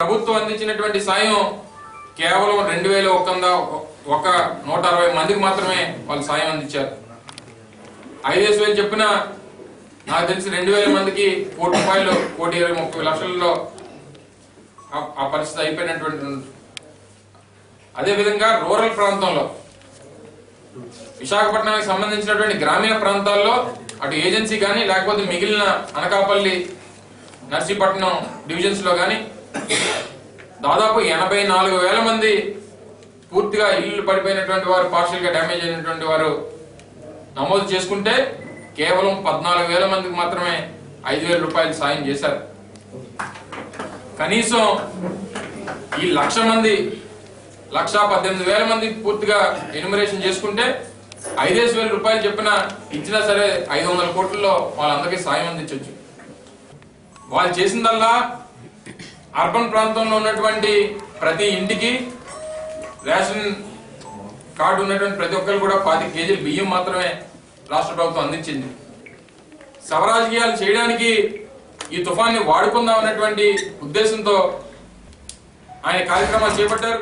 ప్రభుత్వం అందించినటువంటి సాయం కేవలం రెండు వేల ఒక ఒక నూట అరవై మందికి మాత్రమే వాళ్ళు సాయం అందించారు. ఐదేసి వేలు చెప్పిన నాకు తెలిసి రెండు వేల మందికి కోటి రూపాయలు కోటి ఇరవై ముప్పై లక్షల్లో ఆ- పరిస్థితి అయిపోయినటువంటి అదేవిధంగా రూరల్ ప్రాంతంలో విశాఖపట్నానికి సంబంధించినటువంటి గ్రామీణ ప్రాంతాల్లో అటు ఏజెన్సీ కానీ లేకపోతే మిగిలిన అనకాపల్లి నర్సీపట్నం డివిజన్స్లో కానీ దాదాపు ఎనభై నాలుగు వేల మంది పూర్తిగా ఇల్లు పడిపోయినటువంటి వారు పార్షియల్గా డ్యామేజ్ అయినటువంటి వారు నమోదు చేసుకుంటే కేవలం పద్నాలుగు వేల మందికి మాత్రమే ఐదు వేల రూపాయలు సాయం చేశారు. కనీసం ఈ లక్ష మంది లక్ష పద్దెనిమిది వేల మంది పూర్తిగా ఎన్యుమరేషన్ చేసుకుంటే ఐదేసి వేల రూపాయలు చెప్పిన ఇచ్చినా సరే ఐదు వందల కోట్లలో వాళ్ళందరికీ సాయం అందించవచ్చు వాళ్ళు చేసిందల్లా అర్బన్ ప్రాంతంలో ఉన్నటువంటి ప్రతి ఇంటికి రేషన్ కార్డు ఉన్నటువంటి ప్రతి ఒక్కరు కూడా పాతి కేజీలు బియ్యం మాత్రమే రాష్ట్ర ప్రభుత్వం అందించింది. సవరాజకీయాలు చేయడానికి ఈ తుఫాన్ని వాడుకుందాం అన్నటువంటి ఉద్దేశంతో ఆయన కార్యక్రమాలు చేపట్టారు.